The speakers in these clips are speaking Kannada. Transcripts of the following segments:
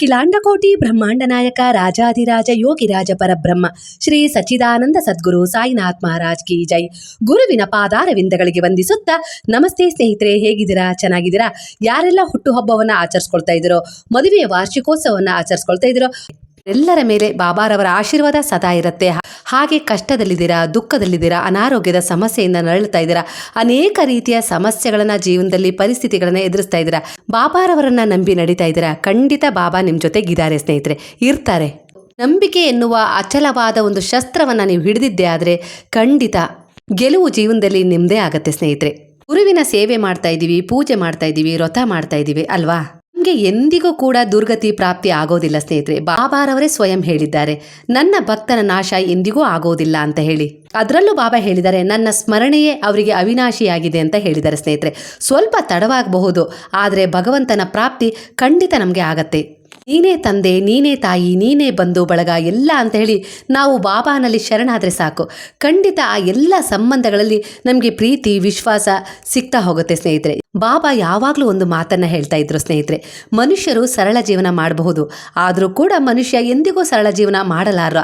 ಅಖಿಲಾಂಡಕೋಟಿ ಬ್ರಹ್ಮಾಂಡ ನಾಯಕ, ರಾಜಾಧಿರಾಜ ಯೋಗಿರಾಜ ಪರಬ್ರಹ್ಮ, ಶ್ರೀ ಸಚ್ಚಿದಾನಂದ ಸದ್ಗುರು ಸಾಯಿನಾಥ್ ಮಹಾರಾಜ್ ಕಿ ಜೈ. ಗುರುವಿನ ಪಾದಾರವಿಂದಗಳಿಗೆ ವಂದಿಸುತ್ತಾ, ನಮಸ್ತೆ ಸ್ನೇಹಿತರೆ, ಹೇಗಿದ್ದೀರಾ? ಚೆನ್ನಾಗಿದ್ದೀರಾ? ಯಾರೆಲ್ಲ ಹುಟ್ಟುಹಬ್ಬವನ್ನ ಆಚರಿಸ್ಕೊಳ್ತಾ ಇದ್ದೀರೋ, ಮದುವೆಯ ವಾರ್ಷಿಕೋತ್ಸವವನ್ನು ಆಚರಿಸ್ಕೊಳ್ತಾ ಇದ್ದೀರೋ ಎಲ್ಲರ ಮೇಲೆ ಬಾಬಾರವರ ಆಶೀರ್ವಾದ ಸದಾ ಇರುತ್ತೆ. ಹಾಗೆ ಕಷ್ಟದಲ್ಲಿದ್ದೀರಾ, ದುಃಖದಲ್ಲಿದ್ದೀರಾ, ಅನಾರೋಗ್ಯದ ಸಮಸ್ಯೆಯಿಂದ ನರಳುತ್ತಾ ಇದ್ದೀರಾ, ಅನೇಕ ರೀತಿಯ ಸಮಸ್ಯೆಗಳನ್ನ ಜೀವನದಲ್ಲಿ, ಪರಿಸ್ಥಿತಿಗಳನ್ನ ಎದುರಿಸ್ತಾ ಇದ್ದೀರಾ, ಬಾಬಾರವರನ್ನ ನಂಬಿ ನಡೀತಾ ಇದ್ದೀರಾ, ಖಂಡಿತ ಬಾಬಾ ನಿಮ್ಮ ಜೊತೆಗಿದ್ದಾರೆ ಸ್ನೇಹಿತರೆ, ಇರ್ತಾರೆ. ನಂಬಿಕೆ ಎನ್ನುವ ಅಚಲವಾದ ಒಂದು ಶಸ್ತ್ರವನ್ನು ನೀವು ಹಿಡಿದಿದ್ದೆ ಆದರೆ ಖಂಡಿತ ಗೆಲುವು ಜೀವನದಲ್ಲಿ ನಿಮ್ಮದೇ ಆಗತ್ತೆ ಸ್ನೇಹಿತರೆ. ಗುರುವಿನ ಸೇವೆ ಮಾಡ್ತಾ ಇದ್ದೀವಿ, ಪೂಜೆ ಮಾಡ್ತಾ ಇದ್ದೀವಿ, ವ್ರತ ಮಾಡ್ತಾ ಇದ್ದೀವಿ, ಅಲ್ವಾ? ನಮಗೆ ಎಂದಿಗೂ ಕೂಡ ದುರ್ಗತಿ ಪ್ರಾಪ್ತಿ ಆಗೋದಿಲ್ಲ ಸ್ನೇಹಿತರೆ. ಬಾಬಾರವರೇ ಸ್ವಯಂ ಹೇಳಿದ್ದಾರೆ. ನನ್ನ ಭಕ್ತನ ನಾಶ ಎಂದಿಗೂ ಆಗೋದಿಲ್ಲ ಅಂತ ಹೇಳಿ. ಅದರಲ್ಲೂ ಬಾಬಾ ಹೇಳಿದ್ದಾರೆ, ನನ್ನ ಸ್ಮರಣೆಯೇ ಅವರಿಗೆ ಅವಿನಾಶಿಯಾಗಿದೆ ಅಂತ ಹೇಳಿದ್ದಾರೆ ಸ್ನೇಹಿತರೆ. ಸ್ವಲ್ಪ ತಡವಾಗಬಹುದು, ಆದರೆ ಭಗವಂತನ ಪ್ರಾಪ್ತಿ ಖಂಡಿತ ನಮಗೆ ಆಗತ್ತೆ. ನೀನೇ ತಂದೆ, ನೀನೇ ತಾಯಿ, ನೀನೇ ಬಂಧು, ಬಳಗ, ಎಲ್ಲ ಅಂತ ಹೇಳಿ ನಾವು ಬಾಬಾನಲ್ಲಿ ಶರಣಾದರೆ ಸಾಕು. ಖಂಡಿತ ಆ ಎಲ್ಲ ಸಂಬಂಧಗಳಲ್ಲಿ ನಮಗೆ ಪ್ರೀತಿ, ವಿಶ್ವಾಸ ಸಿಗ್ತಾ ಹೋಗುತ್ತೆ ಸ್ನೇಹಿತರೆ. ಬಾಬಾ ಯಾವಾಗಲೂ ಒಂದು ಮಾತನ್ನ ಹೇಳ್ತಾ ಇದ್ರು ಸ್ನೇಹಿತರೆ. ಮನುಷ್ಯರು ಸರಳ ಜೀವನ ಮಾಡಬಹುದು. ಆದರೂ ಕೂಡ ಮನುಷ್ಯ ಎಂದಿಗೂ ಸರಳ ಜೀವನ ಮಾಡಲಾರ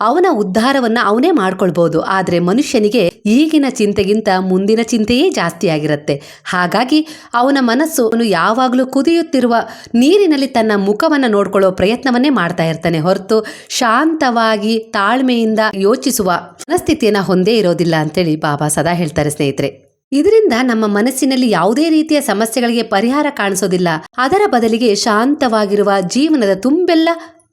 ಅವನ ಉದ್ಧಾರವನ್ನು ಅವನೇ ಮಾಡ್ಕೊಳ್ಬಹುದು. ಆದರೆ ಮನುಷ್ಯನಿಗೆ ಈಗಿನ ಚಿಂತೆಗಿಂತ ಮುಂದಿನ ಚಿಂತೆಯೇ ಜಾಸ್ತಿ ಆಗಿರುತ್ತೆ. ಹಾಗಾಗಿ ಅವನ ಮನಸ್ಸು ಅವನು ಯಾವಾಗಲೂ ಕುದಿಯುತ್ತಿರುವ ನೀರಿನಲ್ಲಿ ತನ್ನ ಮುಖವನ್ನು ನೋಡ್ಕೊಳ್ಳೋ ಪ್ರಯತ್ನವನ್ನೇ ಮಾಡ್ತಾ ಇರ್ತಾನೆ ಹೊರತು ಶಾಂತವಾಗಿ ತಾಳ್ಮೆಯಿಂದ ಯೋಚಿಸುವ ಮನಸ್ಥಿತಿಯನ್ನ ಹೊಂದೇ ಇರೋದಿಲ್ಲ ಅಂತೇಳಿ ಬಾಬಾ ಸದಾ ಹೇಳ್ತಾರೆ ಸ್ನೇಹಿತರೆ. ಇದರಿಂದ ನಮ್ಮ ಮನಸ್ಸಿನಲ್ಲಿ ಯಾವುದೇ ರೀತಿಯ ಸಮಸ್ಯೆಗಳಿಗೆ ಪರಿಹಾರ ಕಾಣಿಸೋದಿಲ್ಲ. ಅದರ ಬದಲಿಗೆ ಶಾಂತವಾಗಿರುವ ಜೀವನದ ತುಂಬೆಲ್ಲ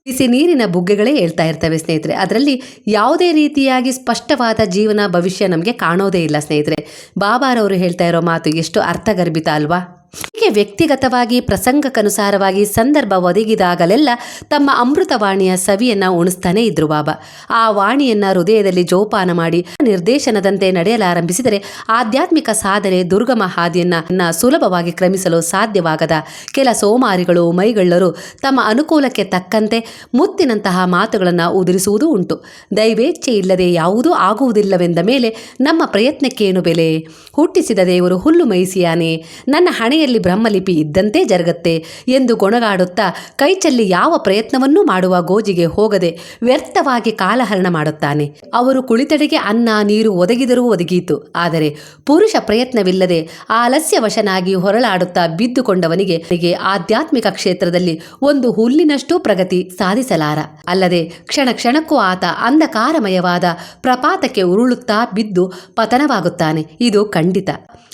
ಬಿಸಿ ನೀರಿನ ಬುಗ್ಗೆಗಳೇ ಹೇಳ್ತಾ ಇರ್ತವೆ ಸ್ನೇಹಿತರೆ. ಅದರಲ್ಲಿ ಯಾವುದೇ ರೀತಿಯಾಗಿ ಸ್ಪಷ್ಟವಾದ ಜೀವನ ಭವಿಷ್ಯ ನಮಗೆ ಕಾಣೋದೇ ಇಲ್ಲ ಸ್ನೇಹಿತರೆ. ಬಾಬಾರವರು ಹೇಳ್ತಾ ಇರೋ ಮಾತು ಎಷ್ಟು ಅರ್ಥಗರ್ಭಿತ ಅಲ್ವಾ? ಹೀಗೆ ವ್ಯಕ್ತಿಗತವಾಗಿ, ಪ್ರಸಂಗಕ್ಕನುಸಾರವಾಗಿ ಸಂದರ್ಭ ಒದಗಿದಾಗಲೆಲ್ಲ ತಮ್ಮ ಅಮೃತವಾಣಿಯ ಸವಿಯನ್ನ ಉಣಿಸ್ತಾನೆ ಇದ್ರು ಬಾಬಾ. ಆ ವಾಣಿಯನ್ನ ಹೃದಯದಲ್ಲಿ ಜೋಪಾನ ಮಾಡಿ ನಿರ್ದೇಶನದಂತೆ ನಡೆಯಲಾರಂಭಿಸಿದರೆ ಆಧ್ಯಾತ್ಮಿಕ ಸಾಧನೆ ದುರ್ಗಮ ಹಾದಿಯನ್ನ ಸುಲಭವಾಗಿ ಕ್ರಮಿಸಲು ಸಾಧ್ಯವಾಗದ ಕೆಲ ಸೋಮಾರಿಗಳು, ಮೈಗಳ್ಳರು ತಮ್ಮ ಅನುಕೂಲಕ್ಕೆ ತಕ್ಕಂತೆ ಮುತ್ತಿನಂತಹ ಮಾತುಗಳನ್ನು ಉದುರಿಸುವುದು ಉಂಟು. ದೈವೇಚ್ಛೆ ಇಲ್ಲದೆ ಯಾವುದೂ ಆಗುವುದಿಲ್ಲವೆಂದ ಮೇಲೆ ನಮ್ಮ ಪ್ರಯತ್ನಕ್ಕೇನು ಬೆಲೆ? ಹುಟ್ಟಿಸಿದ ದೇವರು ಹುಲ್ಲು ಮೈಸಿಯಾನೆ. ನನ್ನ ಹಣೆಯಲ್ಲಿ ಬ್ರಹ್ಮಲಿಪಿ ಇದ್ದಂತೆ ಜರುಗತ್ತೆ ಎಂದು ಗೊಣಗಾಡುತ್ತಾ ಕೈಚಲ್ಲಿ ಯಾವ ಪ್ರಯತ್ನವನ್ನೂ ಮಾಡುವ ಗೋಜಿಗೆ ಹೋಗದೆ ವ್ಯರ್ಥವಾಗಿ ಕಾಲಹರಣ ಮಾಡುತ್ತಾನೆ. ಅವರು ಕುಳಿತಡೆಗೆ ಅನ್ನ, ನೀರು ಒದಗಿದರೂ ಒದಗೀತು. ಆದರೆ ಪುರುಷ ಪ್ರಯತ್ನವಿಲ್ಲದೆ ಆಲಸ್ಯವಶನಾಗಿ ಹೊರಳಾಡುತ್ತಾ ಬಿದ್ದುಕೊಂಡವನಿಗೆ ಆಧ್ಯಾತ್ಮಿಕ ಕ್ಷೇತ್ರದಲ್ಲಿ ಒಂದು ಹುಲ್ಲಿನಷ್ಟೂ ಪ್ರಗತಿ ಸಾಧಿಸಲಾರ. ಅಲ್ಲದೆ ಕ್ಷಣ ಕ್ಷಣಕ್ಕೂ ಆತ ಅಂಧಕಾರಮಯವಾದ ಪ್ರಪಾತಕ್ಕೆ ಉರುಳುತ್ತಾ ಬಿದ್ದು ಪತನವಾಗುತ್ತಾನೆ. ಇದು ಖಂಡಿತ.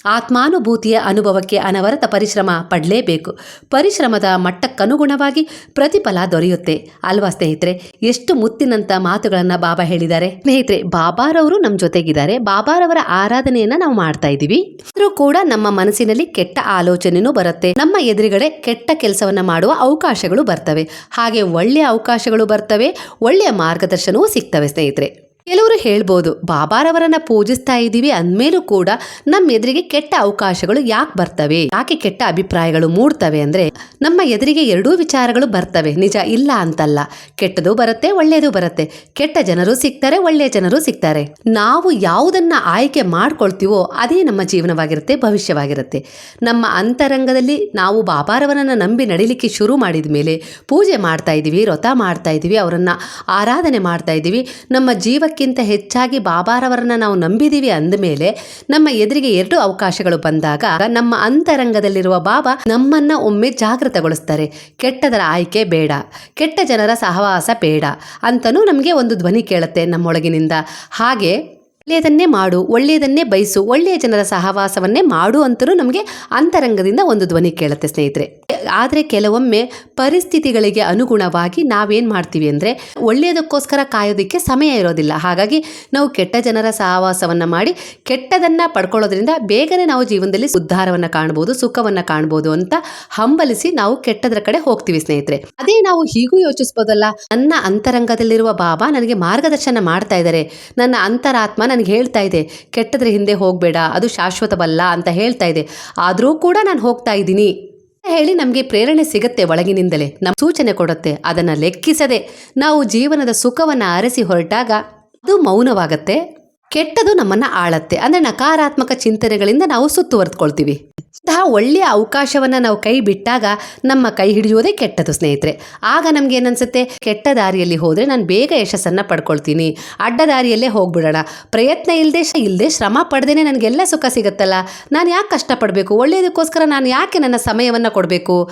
ಆತ್ಮಾನುಭೂತಿಯ ಅನುಭವಕ್ಕೆ ಅನವರತ ಪರಿಶ್ರಮ ಪಡಲೇಬೇಕು. ಪರಿಶ್ರಮದ ಮಟ್ಟಕ್ಕನುಗುಣವಾಗಿ ಪ್ರತಿಫಲ ದೊರೆಯುತ್ತೆ. ಅಲ್ವಾ ಸ್ನೇಹಿತರೆ? ಎಷ್ಟು ಮುತ್ತಿನಂತ ಮಾತುಗಳನ್ನ ಬಾಬಾ ಹೇಳಿದ್ದಾರೆ. ಸ್ನೇಹಿತರೆ, ಬಾಬಾರವರು ನಮ್ಮ ಜೊತೆಗಿದ್ದಾರೆ. ಬಾಬಾರವರ ಆರಾಧನೆಯನ್ನ ನಾವು ಮಾಡ್ತಾ ಇದ್ದೀವಿ. ಆದರೂ ಕೂಡ ನಮ್ಮ ಮನಸ್ಸಿನಲ್ಲಿ ಕೆಟ್ಟ ಆಲೋಚನೆನೂ ಬರುತ್ತೆ. ನಮ್ಮ ಎದುರುಗಡೆ ಕೆಟ್ಟ ಕೆಲಸವನ್ನ ಮಾಡುವ ಅವಕಾಶಗಳು ಬರ್ತವೆ. ಹಾಗೆ ಒಳ್ಳೆಯ ಅವಕಾಶಗಳು ಬರ್ತವೆ. ಒಳ್ಳೆಯ ಮಾರ್ಗದರ್ಶನವೂ ಸಿಗ್ತವೆ ಸ್ನೇಹಿತರೆ. ಕೆಲವರು ಹೇಳ್ಬೋದು, ಬಾಬಾರವರನ್ನ ಪೂಜಿಸ್ತಾ ಇದ್ದೀವಿ ಅಂದಮೇಲೂ ಕೂಡ ನಮ್ಮ ಎದುರಿಗೆ ಕೆಟ್ಟ ಅವಕಾಶಗಳು ಯಾಕೆ ಬರ್ತವೆ? ಯಾಕೆ ಕೆಟ್ಟ ಅಭಿಪ್ರಾಯಗಳು ಮೂಡ್ತವೆ? ಅಂದ್ರೆ, ನಮ್ಮ ಎದುರಿಗೆ ಎರಡೂ ವಿಚಾರಗಳು ಬರ್ತವೆ. ನಿಜ ಇಲ್ಲ ಅಂತಲ್ಲ. ಕೆಟ್ಟದು ಬರುತ್ತೆ, ಒಳ್ಳೆಯದು ಬರುತ್ತೆ. ಕೆಟ್ಟ ಜನರು ಸಿಗ್ತಾರೆ, ಒಳ್ಳೆಯ ಜನರು ಸಿಗ್ತಾರೆ. ನಾವು ಯಾವುದನ್ನ ಆಯ್ಕೆ ಮಾಡ್ಕೊಳ್ತೀವೋ, ಅದೇ ನಮ್ಮ ಜೀವನವಾಗಿರುತ್ತೆ, ಭವಿಷ್ಯವಾಗಿರುತ್ತೆ. ನಮ್ಮ ಅಂತರಂಗದಲ್ಲಿ ನಾವು ಬಾಬಾರವರನ್ನ ನಂಬಿ ನಡಿಲಿಕ್ಕೆ ಶುರು ಮಾಡಿದ ಮೇಲೆ, ಪೂಜೆ ಮಾಡ್ತಾ ಇದ್ದೀವಿ, ವ್ರತ ಮಾಡ್ತಾ ಇದ್ದೀವಿ, ಅವರನ್ನ ಆರಾಧನೆ ಮಾಡ್ತಾ ಇದ್ದೀವಿ. ನಮ್ಮ ಜೀವಕ್ಕಿಂತ ಹೆಚ್ಚಾಗಿ ಬಾಬಾರವರನ್ನ ನಾವು ನಂಬಿದೀವಿ ಅಂದಮೇಲೆ ನಮ್ಮ ಎದುರಿಗೆ ಎರಡು ಅವಕಾಶಗಳು ಬಂದಾಗ ನಮ್ಮ ಅಂತರಂಗದಲ್ಲಿರುವ ಬಾಬಾ ನಮ್ಮನ್ನ ಒಮ್ಮೆ ಜಾಗೃತಗೊಳಿಸ್ತಾರೆ. ಕೆಟ್ಟದರ ಆಯ್ಕೆ ಬೇಡ, ಕೆಟ್ಟ ಜನರ ಸಹವಾಸ ಬೇಡ ಅಂತನೂ ನಮಗೆ ಒಂದು ಧ್ವನಿ ಕೇಳುತ್ತೆ ನಮ್ಮೊಳಗಿನಿಂದ. ಹಾಗೆ ಒಳ್ಳೆಯದನ್ನೇ ಮಾಡು, ಒಳ್ಳೆಯದನ್ನೇ ಬಯಸು, ಒಳ್ಳೆಯ ಜನರ ಸಹವಾಸವನ್ನೇ ಮಾಡು ಅಂತಲೂ ನಮಗೆ ಅಂತರಂಗದಿಂದ ಒಂದು ಧ್ವನಿ ಕೇಳುತ್ತೆ ಸ್ನೇಹಿತರೆ. ಆದರೆ ಕೆಲವೊಮ್ಮೆ ಪರಿಸ್ಥಿತಿಗಳಿಗೆ ಅನುಗುಣವಾಗಿ ನಾವೇನು ಮಾಡ್ತೀವಿ ಅಂದರೆ ಒಳ್ಳೆಯದಕ್ಕೋಸ್ಕರ ಕಾಯೋದಕ್ಕೆ ಸಮಯ ಇರೋದಿಲ್ಲ. ಹಾಗಾಗಿ ನಾವು ಕೆಟ್ಟ ಜನರ ಸಹವಾಸವನ್ನು ಮಾಡಿ ಕೆಟ್ಟದನ್ನು ಪಡ್ಕೊಳ್ಳೋದ್ರಿಂದ ಬೇಗನೆ ನಾವು ಜೀವನದಲ್ಲಿ ಉದ್ಧಾರವನ್ನು ಕಾಣ್ಬೋದು, ಸುಖವನ್ನು ಕಾಣ್ಬೋದು ಅಂತ ಹಂಬಲಿಸಿ ನಾವು ಕೆಟ್ಟದರ ಕಡೆ ಹೋಗ್ತೀವಿ ಸ್ನೇಹಿತರೆ. ಅದೇ ನಾವು ಹೀಗೂ ಯೋಚಿಸ್ಬೋದಲ್ಲ, ನನ್ನ ಅಂತರಂಗದಲ್ಲಿರುವ ಬಾಬಾ ನನಗೆ ಮಾರ್ಗದರ್ಶನ ಮಾಡ್ತಾ ಇದ್ದಾರೆ. ನನ್ನ ಅಂತರಾತ್ಮ ನನಗೆ ಹೇಳ್ತಾ ಇದೆ, ಕೆಟ್ಟದ್ರ ಹಿಂದೆ ಹೋಗಬೇಡ, ಅದು ಶಾಶ್ವತವಲ್ಲ ಅಂತ ಹೇಳ್ತಾ ಇದೆ. ಆದರೂ ಕೂಡ ನಾನು ಹೋಗ್ತಾ ಇದ್ದೀನಿ. ಹೇಳಿ ನಮಗೆ ಪ್ರೇರಣೆ ಸಿಗತ್ತೆ ಒಳಗಿನಿಂದಲೇ ನಮ್ಮ ಸೂಚನೆ ಕೊಡುತ್ತೆ, ಅದನ್ನ ಲೆಕ್ಕಿಸದೆ. ನಾವು ಜೀವನದ ಸುಖವನ್ನ ಅರಸಿ ಹೊರಟಾಗ ಅದು ಮೌನವಾಗತ್ತೆ, ಕೆಟ್ಟದು ನಮ್ಮನ್ನ ಆಳತ್ತೆ. ಅಂದ್ರೆ ನಕಾರಾತ್ಮಕ ಚಿಂತನೆಗಳಿಂದ ನಾವು ಸುತ್ತುವರೆದುಕೊಳ್ತೀವಿ ಇಂತಹ ಒಳ್ಳೆಯ ಅವಕಾಶವನ್ನು ನಾವು ಕೈ ಬಿಟ್ಟಾಗ ನಮ್ಮ ಕೈ ಹಿಡಿಯೋದೇ ಕೆಟ್ಟದು ಸ್ನೇಹಿತರೆ. ಆಗ ನಮ್ಗೆ ಏನನ್ಸುತ್ತೆ? ಕೆಟ್ಟ ದಾರಿಯಲ್ಲಿ ಹೋದರೆ ನಾನು ಬೇಗ ಯಶಸ್ಸನ್ನು ಪಡ್ಕೊಳ್ತೀನಿ. ಅಡ್ಡ ದಾರಿಯಲ್ಲೇ ಹೋಗ್ಬಿಡೋಣ. ಪ್ರಯತ್ನ ಇಲ್ಲದೆ ಇಲ್ಲದೆ ಶ್ರಮ ಪಡೆದೇ ನನಗೆಲ್ಲ ಸುಖ ಸಿಗುತ್ತಲ್ಲ? ನಾನು ಯಾಕೆ ಕಷ್ಟಪಡಬೇಕು? ಒಳ್ಳೆಯದಕ್ಕೋಸ್ಕರ ನಾನು ಯಾಕೆ ನನ್ನ ಸಮಯವನ್ನು ಕೊಡಬೇಕು?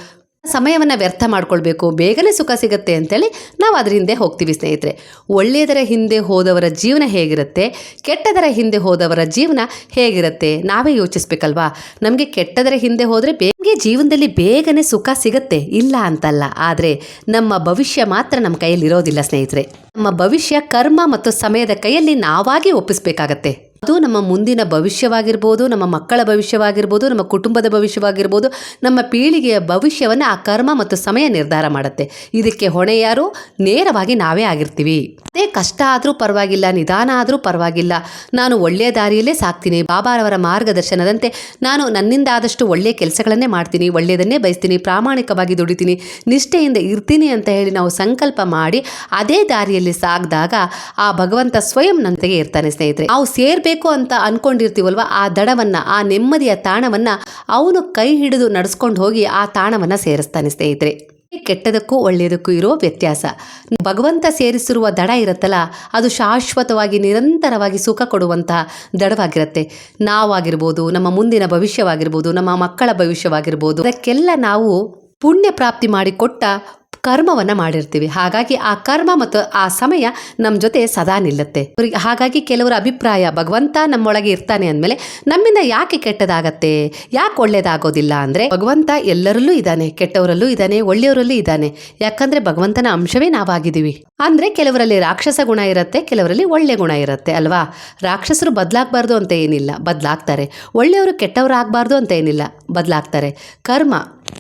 ಸಮಯವನ್ನು ವ್ಯರ್ಥ ಮಾಡ್ಕೊಳ್ಬೇಕು, ಬೇಗನೆ ಸುಖ ಸಿಗುತ್ತೆ ಅಂತೇಳಿ ನಾವು ಅದ್ರ ಹಿಂದೆ ಹೋಗ್ತೀವಿ ಸ್ನೇಹಿತರೆ. ಒಳ್ಳೆಯದರ ಹಿಂದೆ ಹೋದವರ ಜೀವನ ಹೇಗಿರುತ್ತೆ, ಕೆಟ್ಟದರ ಹಿಂದೆ ಹೋದವರ ಜೀವನ ಹೇಗಿರುತ್ತೆ ನಾವೇ ಯೋಚಿಸ್ಬೇಕಲ್ವಾ? ನಮಗೆ ಕೆಟ್ಟದರ ಹಿಂದೆ ಹೋದರೆ ಬೇಗ ಜೀವನದಲ್ಲಿ ಬೇಗನೆ ಸುಖ ಸಿಗುತ್ತೆ, ಇಲ್ಲ ಅಂತಲ್ಲ. ಆದರೆ ನಮ್ಮ ಭವಿಷ್ಯ ಮಾತ್ರ ನಮ್ಮ ಕೈಯಲ್ಲಿ ಇರೋದಿಲ್ಲ ಸ್ನೇಹಿತರೆ. ನಮ್ಮ ಭವಿಷ್ಯ ಕರ್ಮ ಮತ್ತು ಸಮಯದ ಕೈಯಲ್ಲಿ ನಾವಾಗಿ ಒಪ್ಪಿಸ್ಬೇಕಾಗತ್ತೆ. ಅದು ನಮ್ಮ ಮುಂದಿನ ಭವಿಷ್ಯವಾಗಿರ್ಬೋದು, ನಮ್ಮ ಮಕ್ಕಳ ಭವಿಷ್ಯವಾಗಿರ್ಬೋದು, ನಮ್ಮ ಕುಟುಂಬದ ಭವಿಷ್ಯವಾಗಿರ್ಬೋದು, ನಮ್ಮ ಪೀಳಿಗೆಯ ಭವಿಷ್ಯವನ್ನು ಆ ಕರ್ಮ ಮತ್ತು ಸಮಯ ನಿರ್ಧಾರ ಮಾಡುತ್ತೆ. ಇದಕ್ಕೆ ಹೊಣೆ ಯಾರು? ನೇರವಾಗಿ ನಾವೇ ಆಗಿರ್ತೀವಿ. ಅದೇ ಕಷ್ಟ ಆದರೂ ಪರವಾಗಿಲ್ಲ, ನಿಧಾನ ಆದರೂ ಪರವಾಗಿಲ್ಲ. ನಾನು ಒಳ್ಳೆಯ ದಾರಿಯಲ್ಲೇ ಸಾಕ್ತೀನಿ. ಬಾಬಾರವರ ಮಾರ್ಗದರ್ಶನದಂತೆ ನಾನು ನನ್ನಿಂದ ಆದಷ್ಟು ಒಳ್ಳೆಯ ಕೆಲಸಗಳನ್ನೇ ಮಾಡ್ತೀನಿ. ಒಳ್ಳೆಯದನ್ನೇ ಬಯಸ್ತೀನಿ. ಪ್ರಾಮಾಣಿಕವಾಗಿ ದುಡಿತೀನಿ. ನಿಷ್ಠೆಯಿಂದ ಇರ್ತೀನಿ ಅಂತ ಹೇಳಿ ನಾವು ಸಂಕಲ್ಪ ಮಾಡಿ, ಅದೇ ದಾರಿಯಲ್ಲಿ ಸಾಗಿದಾಗ ಆ ಭಗವಂತ ಸ್ವಯಂ ನಂತೆಗೆ ಇರ್ತಾನೆ ಸ್ನೇಹಿತರೆ. ನಾವು ಸೇರ್ಬೇಕು ಅಂತ ಅನ್ಕೊಂಡಿರ್ತೀವಲ್ವ? ಆ ದಡವನ್ನ, ಆ ನೆಮ್ಮದಿಯ ತಾಣವನ್ನ ಅವನು ಕೈ ಹಿಡಿದು ನಡೆಸ್ಕೊಂಡು ಹೋಗಿ ಆ ತಾಣವನ್ನ ಸೇರಿಸ್ತಾನೆ ಸ್ನೇಹಿತರೆ. ಕೆಟ್ಟದಕ್ಕೂ ಒಳ್ಳೆಯದಕ್ಕೂ ಇರೋ ವ್ಯತ್ಯಾಸ. ಭಗವಂತ ಸೇರಿಸಿರುವ ದಡ ಇರುತ್ತಲ್ಲ, ಅದು ಶಾಶ್ವತವಾಗಿ ನಿರಂತರವಾಗಿ ಸುಖ ಕೊಡುವಂತಹ ದಡವಾಗಿರುತ್ತೆ. ನಾವಾಗಿರ್ಬೋದು, ನಮ್ಮ ಮುಂದಿನ ಭವಿಷ್ಯವಾಗಿರ್ಬೋದು, ನಮ್ಮ ಮಕ್ಕಳ ಭವಿಷ್ಯವಾಗಿರ್ಬೋದು, ಅದಕ್ಕೆಲ್ಲ ನಾವು ಪುಣ್ಯ ಪ್ರಾಪ್ತಿ ಮಾಡಿಕೊಟ್ಟ ಕರ್ಮವನ್ನು ಮಾಡಿರ್ತೀವಿ. ಹಾಗಾಗಿ ಆ ಕರ್ಮ ಮತ್ತು ಆ ಸಮಯ ನಮ್ಮ ಜೊತೆ ಸದಾ ನಿಲ್ಲುತ್ತೆ. ಹಾಗಾಗಿ ಕೆಲವರ ಅಭಿಪ್ರಾಯ, ಭಗವಂತ ನಮ್ಮೊಳಗೆ ಇರ್ತಾನೆ ಅಂದಮೇಲೆ ನಮ್ಮಿಂದ ಯಾಕೆ ಕೆಟ್ಟದಾಗತ್ತೆ? ಯಾಕೆ ಒಳ್ಳೇದಾಗೋದಿಲ್ಲ ಅಂದರೆ ಭಗವಂತ ಎಲ್ಲರಲ್ಲೂ ಇದ್ದಾನೆ, ಕೆಟ್ಟವರಲ್ಲೂ ಇದ್ದಾನೆ, ಒಳ್ಳೆಯವರಲ್ಲೂ ಇದ್ದಾನೆ. ಯಾಕಂದರೆ ಭಗವಂತನ ಅಂಶವೇ ನಾವಾಗಿದ್ದೀವಿ. ಅಂದರೆ ಕೆಲವರಲ್ಲಿ ರಾಕ್ಷಸ ಗುಣ ಇರುತ್ತೆ, ಕೆಲವರಲ್ಲಿ ಒಳ್ಳೆ ಗುಣ ಇರುತ್ತೆ, ಅಲ್ವಾ? ರಾಕ್ಷಸರು ಬದಲಾಗಬಾರ್ದು ಅಂತ ಏನಿಲ್ಲ. ಬದಲಾಗ್ತಾರೆ. ಒಳ್ಳೆಯವರು ಕೆಟ್ಟವರು ಆಗಬಾರ್ದು ಅಂತ ಏನಿಲ್ಲ. ಬದಲಾಗ್ತಾರೆ. ಕರ್ಮ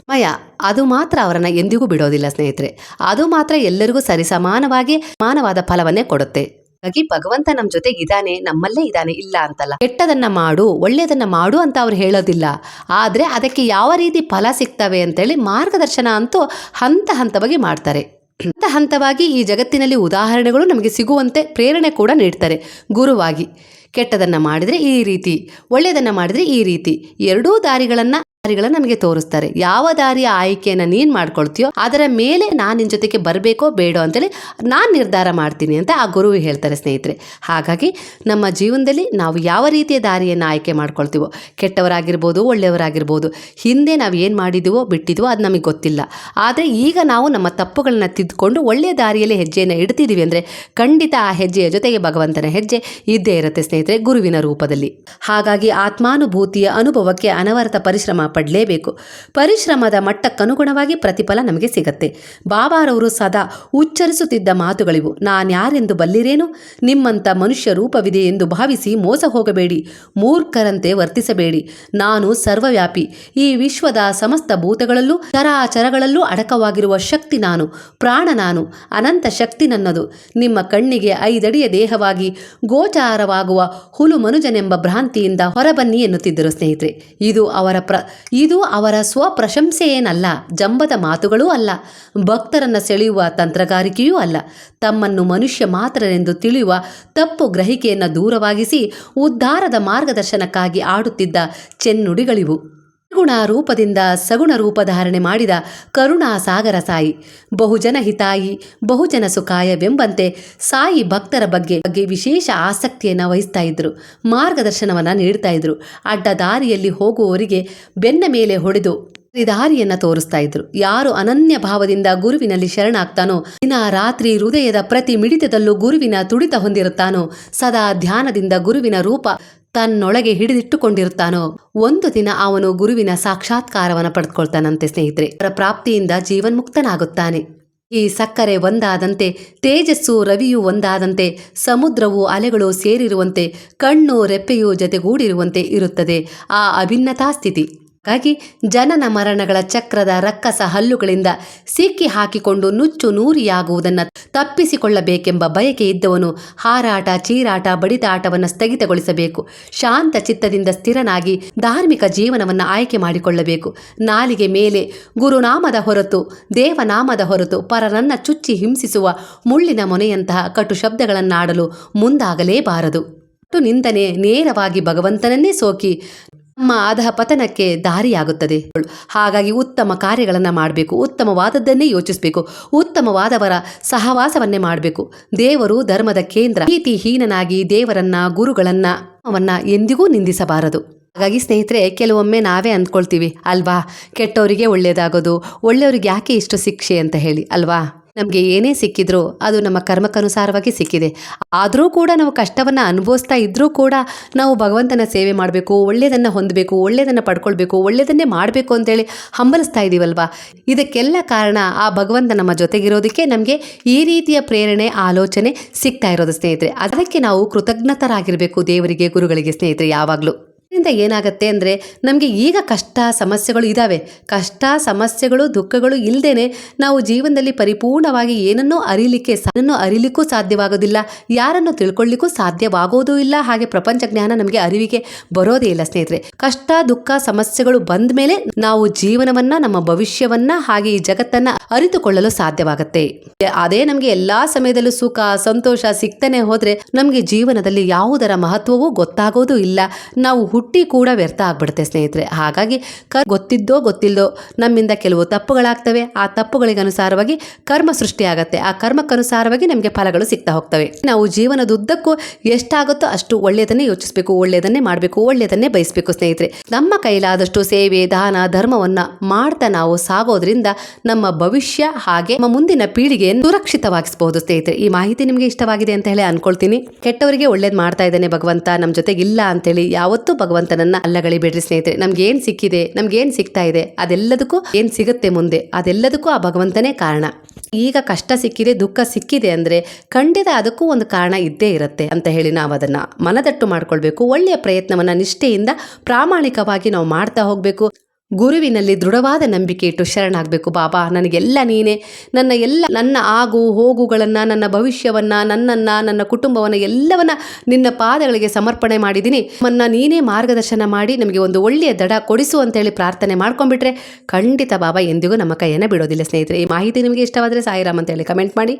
ಮಯ, ಅದು ಮಾತ್ರ ಅವರನ್ನು ಎಂದಿಗೂ ಬಿಡೋದಿಲ್ಲ ಸ್ನೇಹಿತರೆ. ಅದು ಮಾತ್ರ ಎಲ್ಲರಿಗೂ ಸರಿಸಮಾನವಾಗಿ ಮಾನವಾದ ಫಲವನ್ನೇ ಕೊಡುತ್ತೆ. ಹಾಗಾಗಿ ಭಗವಂತ ನಮ್ಮ ಜೊತೆಗೆ ಇದ್ದಾನೆ ನಮ್ಮಲ್ಲೇ ಇದ್ದಾನೆ ಇಲ್ಲ ಅಂತಲ್ಲ. ಕೆಟ್ಟದನ್ನ ಮಾಡು, ಒಳ್ಳೆಯದನ್ನ ಮಾಡು ಅಂತ ಅವ್ರು ಹೇಳೋದಿಲ್ಲ. ಆದರೆ ಅದಕ್ಕೆ ಯಾವ ರೀತಿ ಫಲ ಸಿಗ್ತವೆ ಅಂತೇಳಿ ಮಾರ್ಗದರ್ಶನ ಅಂತೂ ಹಂತ ಹಂತವಾಗಿ ಮಾಡ್ತಾರೆ. ಹಂತ ಹಂತವಾಗಿ ಈ ಜಗತ್ತಿನಲ್ಲಿ ಉದಾಹರಣೆಗಳು ನಮಗೆ ಸಿಗುವಂತೆ ಪ್ರೇರಣೆ ಕೂಡ ನೀಡ್ತಾರೆ, ಗುರುವಾಗಿ. ಕೆಟ್ಟದನ್ನ ಮಾಡಿದರೆ ಈ ರೀತಿ, ಒಳ್ಳೆಯದನ್ನ ಮಾಡಿದರೆ ಈ ರೀತಿ. ಎರಡೂ ದಾರಿಗಳನ್ನು ದಾರಿಗಳನ್ನ ನಮಗೆ ತೋರಿಸ್ತಾರೆ. ಯಾವ ದಾರಿಯ ಆಯ್ಕೆಯನ್ನು ನೀನು ಮಾಡ್ಕೊಳ್ತೀಯೋ ಅದರ ಮೇಲೆ ನಾನು ನಿನ್ನ ಜೊತೆಗೆ ಬರಬೇಕೋ ಬೇಡೋ ಅಂತೇಳಿ ನಾನು ನಿರ್ಧಾರ ಮಾಡ್ತೀನಿ ಅಂತ ಆ ಗುರು ಹೇಳ್ತಾರೆ ಸ್ನೇಹಿತರೆ. ಹಾಗಾಗಿ ನಮ್ಮ ಜೀವನದಲ್ಲಿ ನಾವು ಯಾವ ರೀತಿಯ ದಾರಿಯನ್ನು ಆಯ್ಕೆ ಮಾಡ್ಕೊಳ್ತೀವೋ, ಕೆಟ್ಟವರಾಗಿರ್ಬೋದು, ಒಳ್ಳೆಯವರಾಗಿರ್ಬೋದು, ಹಿಂದೆ ನಾವು ಏನು ಮಾಡಿದ್ದೀವೋ ಬಿಟ್ಟಿದ್ವೋ ಅದು ನಮಗೆ ಗೊತ್ತಿಲ್ಲ. ಆದರೆ ಈಗ ನಾವು ನಮ್ಮ ತಪ್ಪುಗಳನ್ನ ತಿದ್ದುಕೊಂಡು ಒಳ್ಳೆಯ ದಾರಿಯಲ್ಲಿ ಹೆಜ್ಜೆಯನ್ನು ಇಡ್ತಿದ್ದೀವಿ ಅಂದರೆ ಖಂಡಿತ ಆ ಹೆಜ್ಜೆಯ ಜೊತೆಗೆ ಭಗವಂತನ ಹೆಜ್ಜೆ ಇದ್ದೇ ಇರುತ್ತೆ ಸ್ನೇಹಿತರೆ ಗುರುವಿನ ರೂಪದಲ್ಲಿ. ಹಾಗಾಗಿ ಆತ್ಮಾನುಭೂತಿಯ ಅನುಭವಕ್ಕೆ ಅನವರತ ಪರಿಶ್ರಮ ಪಡಲೇಬೇಕು. ಪರಿಶ್ರಮದ ಮಟ್ಟಕ್ಕನುಗುಣವಾಗಿ ಪ್ರತಿಫಲ ನಮಗೆ ಸಿಗತ್ತೆ. ಬಾಬಾರವರು ಸದಾ ಉಚ್ಚರಿಸುತ್ತಿದ್ದ ಮಾತುಗಳಿವು. ನಾನ್ಯಾರೆಂದು ಬಲ್ಲಿರೇನು? ನಿಮ್ಮಂಥ ಮನುಷ್ಯ ರೂಪವಿದೆ ಎಂದು ಭಾವಿಸಿ ಮೋಸ ಹೋಗಬೇಡಿ. ಮೂರ್ಖರಂತೆ ವರ್ತಿಸಬೇಡಿ. ನಾನು ಸರ್ವವ್ಯಾಪಿ. ಈ ವಿಶ್ವದ ಸಮಸ್ತ ಭೂತಗಳಲ್ಲೂ, ಚರಾಚರಗಳಲ್ಲೂ ಅಡಕವಾಗಿರುವ ಶಕ್ತಿ ನಾನು, ಪ್ರಾಣ ನಾನು, ಅನಂತ ಶಕ್ತಿ ನನ್ನದು. ನಿಮ್ಮ ಕಣ್ಣಿಗೆ ಐದಡಿಯ ದೇಹವಾಗಿ ಗೋಚಾರವಾಗುವ ಹುಲು ಮನುಜನೆಂಬ ಭ್ರಾಂತಿಯಿಂದ ಹೊರಬನ್ನಿ ಎನ್ನುತ್ತಿದ್ದರು ಸ್ನೇಹಿತರೆ. ಇದು ಅವರ ಪ್ರ ಇದು ಅವರ ಸ್ವಪ್ರಶಂಸೆಯೇನಲ್ಲ, ಜಂಬದ ಮಾತುಗಳೂ ಅಲ್ಲ, ಭಕ್ತರನ್ನು ಸೆಳೆಯುವ ತಂತ್ರಗಾರಿಕೆಯೂ ಅಲ್ಲ. ತಮ್ಮನ್ನು ಮನುಷ್ಯ ಮಾತ್ರರೆಂದು ತಿಳಿಯುವ ತಪ್ಪು ಗ್ರಹಿಕೆಯನ್ನು ದೂರವಾಗಿಸಿ, ಉದ್ಧಾರದ ಮಾರ್ಗದರ್ಶನಕ್ಕಾಗಿ ಆಡುತ್ತಿದ್ದ ಚೆನ್ನುಡಿಗಳಿವು. ಗುಣ ರೂಪದಿಂದ ಸಗುಣ ರೂಪ ಧಾರಣೆ ಮಾಡಿದ ಕರುಣಾ ಸಾಗರ ಸಾಯಿ. ಬಹುಜನ ಹಿತಾಯಿ ಬಹುಜನ ಸುಖಾಯವೆಂಬಂತೆ ಸಾಯಿ ಭಕ್ತರ ಬಗ್ಗೆ ಬಗ್ಗೆ ವಿಶೇಷ ಆಸಕ್ತಿಯನ್ನು ವಹಿಸ್ತಾ ಇದ್ರು. ಮಾರ್ಗದರ್ಶನವನ್ನು ನೀಡ್ತಾ ಇದ್ರು. ಅಡ್ಡ ದಾರಿಯಲ್ಲಿ ಹೋಗುವವರಿಗೆ ಬೆನ್ನ ಮೇಲೆ ಹೊಡೆದು ದಾರಿಯನ್ನು ತೋರಿಸ್ತಾ ಇದ್ರು. ಯಾರು ಅನನ್ಯ ಭಾವದಿಂದ ಗುರುವಿನಲ್ಲಿ ಶರಣಾಗ್ತಾನೋ, ದಿನ ರಾತ್ರಿ ಹೃದಯದ ಪ್ರತಿ ಮಿಡಿತದಲ್ಲೂ ಗುರುವಿನ ತುಡಿತ ಹೊಂದಿರುತ್ತಾನೋ, ಸದಾ ಧ್ಯಾನದಿಂದ ಗುರುವಿನ ರೂಪ ತನ್ನೊಳಗೆ ಹಿಡಿದಿಟ್ಟುಕೊಂಡಿರುತ್ತಾನೋ? ಒಂದು ದಿನ ಅವನು ಗುರುವಿನ ಸಾಕ್ಷಾತ್ಕಾರವನ್ನು ಪಡೆದುಕೊಳ್ತಾನಂತೆ ಸ್ನೇಹಿತರೆ. ಅವರ ಪ್ರಾಪ್ತಿಯಿಂದ ಜೀವನ್ಮುಕ್ತನಾಗುತ್ತಾನೆ. ಈ ಸಕ್ಕರೆ ಒಂದಾದಂತೆ, ತೇಜಸ್ಸು ರವಿಯು ಒಂದಾದಂತೆ, ಸಮುದ್ರವು ಅಲೆಗಳು ಸೇರಿರುವಂತೆ, ಕಣ್ಣು ರೆಪ್ಪೆಯು ಜೊತೆಗೂಡಿರುವಂತೆ ಇರುತ್ತದೆ. ಆ ಅಭಿನ್ನತಾ ಸ್ಥಿತಿ. ಹಾಗಾಗಿ ಜನನ ಮರಣಗಳ ಚಕ್ರದ ರಕ್ಕಸ ಹಲ್ಲುಗಳಿಂದ ಸಿಕ್ಕಿ ಹಾಕಿಕೊಂಡು ನುಚ್ಚು ನೂರಿಯಾಗುವುದನ್ನು ತಪ್ಪಿಸಿಕೊಳ್ಳಬೇಕೆಂಬ ಬಯಕೆ ಇದ್ದವನು ಹಾರಾಟ, ಚೀರಾಟ, ಬಡಿದಾಟವನ್ನು ಸ್ಥಗಿತಗೊಳಿಸಬೇಕು. ಶಾಂತ ಚಿತ್ತದಿಂದ ಸ್ಥಿರನಾಗಿ ಧಾರ್ಮಿಕ ಜೀವನವನ್ನು ಆಯ್ಕೆ ಮಾಡಿಕೊಳ್ಳಬೇಕು. ನಾಲಿಗೆ ಮೇಲೆ ಗುರುನಾಮದ ಹೊರತು, ದೇವನಾಮದ ಹೊರತು ಪರರನ್ನ ಚುಚ್ಚಿ ಹಿಂಸಿಸುವ ಮುಳ್ಳಿನ ಮೊನೆಯಂತಹ ಕಟು ಶಬ್ದಗಳನ್ನಾಡಲು ಮುಂದಾಗಲೇಬಾರದು. ನಿಂದನೆ ನೇರವಾಗಿ ಭಗವಂತನನ್ನೇ ಸೋಕಿ ನಮ್ಮ ಅಧಃ ಪತನಕ್ಕೆ ದಾರಿಯಾಗುತ್ತದೆ. ಹಾಗಾಗಿ ಉತ್ತಮ ಕಾರ್ಯಗಳನ್ನು ಮಾಡಬೇಕು, ಉತ್ತಮವಾದದ್ದನ್ನೇ ಯೋಚಿಸಬೇಕು, ಉತ್ತಮವಾದವರ ಸಹವಾಸವನ್ನೇ ಮಾಡಬೇಕು. ದೇವರು ಧರ್ಮದ ಕೇಂದ್ರ. ಪ್ರೀತಿಹೀನನಾಗಿ ದೇವರನ್ನ, ಗುರುಗಳನ್ನ, ಅವನ್ನ ಎಂದಿಗೂ ನಿಂದಿಸಬಾರದು. ಹಾಗಾಗಿ ಸ್ನೇಹಿತರೆ, ಕೆಲವೊಮ್ಮೆ ನಾವೇ ಅಂದ್ಕೊಳ್ತೀವಿ, ಅಲ್ವಾ, ಕೆಟ್ಟವರಿಗೆ ಒಳ್ಳೆಯದಾಗೋದು ಒಳ್ಳೆಯವರಿಗೆ ಯಾಕೆ ಇಷ್ಟು ಶಿಕ್ಷೆ? ಅಂತ ಹೇಳಿ, ಅಲ್ವಾ? ನಮಗೆ ಏನೇ ಸಿಕ್ಕಿದ್ರೂ ಅದು ನಮ್ಮ ಕರ್ಮಕ್ಕನುಸಾರವಾಗಿ ಸಿಕ್ಕಿದೆ. ಆದರೂ ಕೂಡ ನಾವು ಕಷ್ಟವನ್ನು ಅನುಭವಿಸ್ತಾ ಇದ್ದರೂ ಕೂಡ ನಾವು ಭಗವಂತನ ಸೇವೆ ಮಾಡಬೇಕು, ಒಳ್ಳೆಯದನ್ನು ಹೊಂದಬೇಕು, ಒಳ್ಳೆಯದನ್ನು ಪಡ್ಕೊಳ್ಬೇಕು, ಒಳ್ಳೆಯದನ್ನೇ ಮಾಡಬೇಕು ಅಂತೇಳಿ ಹಂಬಲಿಸ್ತಾ ಇದ್ದೀವಲ್ವಾ ಇದಕ್ಕೆಲ್ಲ ಕಾರಣ ಆ ಭಗವಂತ ನಮ್ಮ ಜೊತೆಗಿರೋದಕ್ಕೆ ನಮಗೆ ಈ ರೀತಿಯ ಪ್ರೇರಣೆ, ಆಲೋಚನೆ ಸಿಗ್ತಾ ಇರೋದು ಸ್ನೇಹಿತರೆ. ಅದಕ್ಕೆ ನಾವು ಕೃತಜ್ಞತರಾಗಿರಬೇಕು ದೇವರಿಗೆ, ಗುರುಗಳಿಗೆ ಸ್ನೇಹಿತರೆ ಯಾವಾಗಲೂ. ಇದರಿಂದ ಏನಾಗುತ್ತೆ ಅಂದರೆ ನಮಗೆ ಈಗ ಕಷ್ಟ ಸಮಸ್ಯೆಗಳು ಇದ್ದಾವೆ ಕಷ್ಟ ಸಮಸ್ಯೆಗಳು, ದುಃಖಗಳು ಇಲ್ಲದೇನೆ ನಾವು ಜೀವನದಲ್ಲಿ ಪರಿಪೂರ್ಣವಾಗಿ ಏನನ್ನೂ ಅರಿಲಿಕ್ಕೆ ಏನನ್ನೂ ಅರಿಲಿಕ್ಕೂ ಸಾಧ್ಯವಾಗೋದಿಲ್ಲ. ಯಾರನ್ನು ತಿಳ್ಕೊಳ್ಳಿಕ್ಕೂ ಸಾಧ್ಯವಾಗೋದೂ ಇಲ್ಲ. ಹಾಗೆ ಪ್ರಪಂಚ ಜ್ಞಾನ ನಮಗೆ ಅರಿವಿಗೆ ಬರೋದೇ ಇಲ್ಲ ಸ್ನೇಹಿತರೆ. ಕಷ್ಟ, ದುಃಖ, ಸಮಸ್ಯೆಗಳು ಬಂದ ಮೇಲೆ ನಾವು ಜೀವನವನ್ನ, ನಮ್ಮ ಭವಿಷ್ಯವನ್ನ ಹಾಗೆ ಈ ಜಗತ್ತನ್ನ ಅರಿತುಕೊಳ್ಳಲು ಸಾಧ್ಯವಾಗುತ್ತೆ. ಅದೇ ನಮಗೆ ಎಲ್ಲಾ ಸಮಯದಲ್ಲೂ ಸುಖ, ಸಂತೋಷ ಸಿಗ್ತಾನೆ ಹೋದ್ರೆ ನಮಗೆ ಜೀವನದಲ್ಲಿ ಯಾವುದರ ಮಹತ್ವವೂ ಗೊತ್ತಾಗೋದು ಇಲ್ಲ. ನಾವು ಹುಟ್ಟಿ ಕೂಡ ವ್ಯರ್ಥ ಆಗ್ಬಿಡುತ್ತೆ ಸ್ನೇಹಿತರೆ. ಹಾಗಾಗಿ ಕ ಗೊತ್ತಿದ್ದೋ ಗೊತ್ತಿಲ್ಲದೋ ನಮ್ಮಿಂದ ಕೆಲವು ತಪ್ಪುಗಳಾಗ್ತವೆ. ಆ ತಪ್ಪುಗಳಿಗನುಸಾರವಾಗಿ ಕರ್ಮ ಸೃಷ್ಟಿಯಾಗತ್ತೆ. ಆ ಕರ್ಮಕ್ಕನುಸಾರವಾಗಿ ನಮಗೆ ಫಲಗಳು ಸಿಗ್ತಾ ಹೋಗ್ತವೆ. ನಾವು ಜೀವನದುದ್ದಕ್ಕೂ ಎಷ್ಟಾಗುತ್ತೋ ಅಷ್ಟು ಒಳ್ಳೆಯದನ್ನೇ ಯೋಚಿಸಬೇಕು, ಒಳ್ಳೆಯದನ್ನೇ ಮಾಡಬೇಕು, ಒಳ್ಳೆಯದನ್ನೇ ಬಯಸಬೇಕು ಸ್ನೇಹಿತರೆ. ನಮ್ಮ ಕೈಲಾದಷ್ಟು ಸೇವೆ, ದಾನ, ಧರ್ಮವನ್ನ ಮಾಡ್ತಾ ನಾವು ಸಾಗೋದ್ರಿಂದ ನಮ್ಮ ಭವಿಷ್ಯ ಹಾಗೆ ನಮ್ಮ ಮುಂದಿನ ಪೀಳಿಗೆಯನ್ನು ಸುರಕ್ಷಿತವಾಗಿಸಬಹುದು, ಸ್ನೇಹಿತರೆ. ಈ ಮಾಹಿತಿ ನಿಮಗೆ ಇಷ್ಟವಾಗಿದೆ ಅಂತ ಹೇಳಿ ಅನ್ಕೊಳ್ತೀನಿ. ಕೆಟ್ಟವರಿಗೆ ಒಳ್ಳೇದು ಮಾಡ್ತಾ ಇದ್ದಾನೆ ಭಗವಂತ. ನಮ್ಮ ಅಂತ ಅಂತೇಳಿ ಯಾವತ್ತೂ ಭಗವಂತನನ್ನ ಅಲ್ಲಗಳಿಬೇಡ್ರಿ ಸ್ನೇಹಿತರೆ. ನಮ್ಗೆ ಏನ್ ಸಿಕ್ಕಿದೆ ನಮ್ಗೆ ಏನ್ ಸಿಗ್ತಾ ಇದೆ, ಅದೆಲ್ಲದಕ್ಕೂ ಏನ್ ಸಿಗುತ್ತೆ ಮುಂದೆ, ಅದೆಲ್ಲದಕ್ಕೂ ಆ ಭಗವಂತನೇ ಕಾರಣ. ಈಗ ಕಷ್ಟ ಸಿಕ್ಕಿದೆ, ದುಃಖ ಸಿಕ್ಕಿದೆ ಅಂದ್ರೆ ಖಂಡಿತ ಅದಕ್ಕೂ ಒಂದು ಕಾರಣ ಇದ್ದೇ ಇರುತ್ತೆ ಅಂತ ಹೇಳಿ ನಾವು ಅದನ್ನ ಮನದಟ್ಟು ಮಾಡ್ಕೊಳ್ಬೇಕು. ಒಳ್ಳೆಯ ಪ್ರಯತ್ನವನ್ನ ನಿಷ್ಠೆಯಿಂದ ಪ್ರಾಮಾಣಿಕವಾಗಿ ನಾವು ಮಾಡ್ತಾ ಹೋಗ್ಬೇಕು. ಗುರುವಿನಲ್ಲಿ ದೃಢವಾದ ನಂಬಿಕೆ ಇಟ್ಟು ಶರಣಾಗಬೇಕು ಬಾಬಾ. ನನಗೆಲ್ಲ ನೀನೇ. ನನ್ನ ಎಲ್ಲ ನನ್ನ ಆಗು ಹೋಗುಗಳನ್ನು, ನನ್ನ ಭವಿಷ್ಯವನ್ನು, ನನ್ನನ್ನು, ನನ್ನ ಕುಟುಂಬವನ್ನು ಎಲ್ಲವನ್ನ ನಿನ್ನ ಪಾದಗಳಿಗೆ ಸಮರ್ಪಣೆ ಮಾಡಿದ್ದೀನಿ. ನನ್ನ ನೀನೇ ಮಾರ್ಗದರ್ಶನ ಮಾಡಿ ನಮಗೆ ಒಂದು ಒಳ್ಳೆಯ ದಡ ಕೊಡಿಸು ಅಂತೇಳಿ ಪ್ರಾರ್ಥನೆ ಮಾಡ್ಕೊಂಡ್ಬಿಟ್ರೆ ಖಂಡಿತ ಬಾಬಾ ಎಂದಿಗೂ ನಮ್ಮ ಕೈಯನ್ನು ಬಿಡೋದಿಲ್ಲ ಸ್ನೇಹಿತರೆ. ಈ ಮಾಹಿತಿ ನಿಮಗೆ ಇಷ್ಟವಾದರೆ ಸಾಯಿರಾಮ್ ಅಂತೇಳಿ ಕಮೆಂಟ್ ಮಾಡಿ.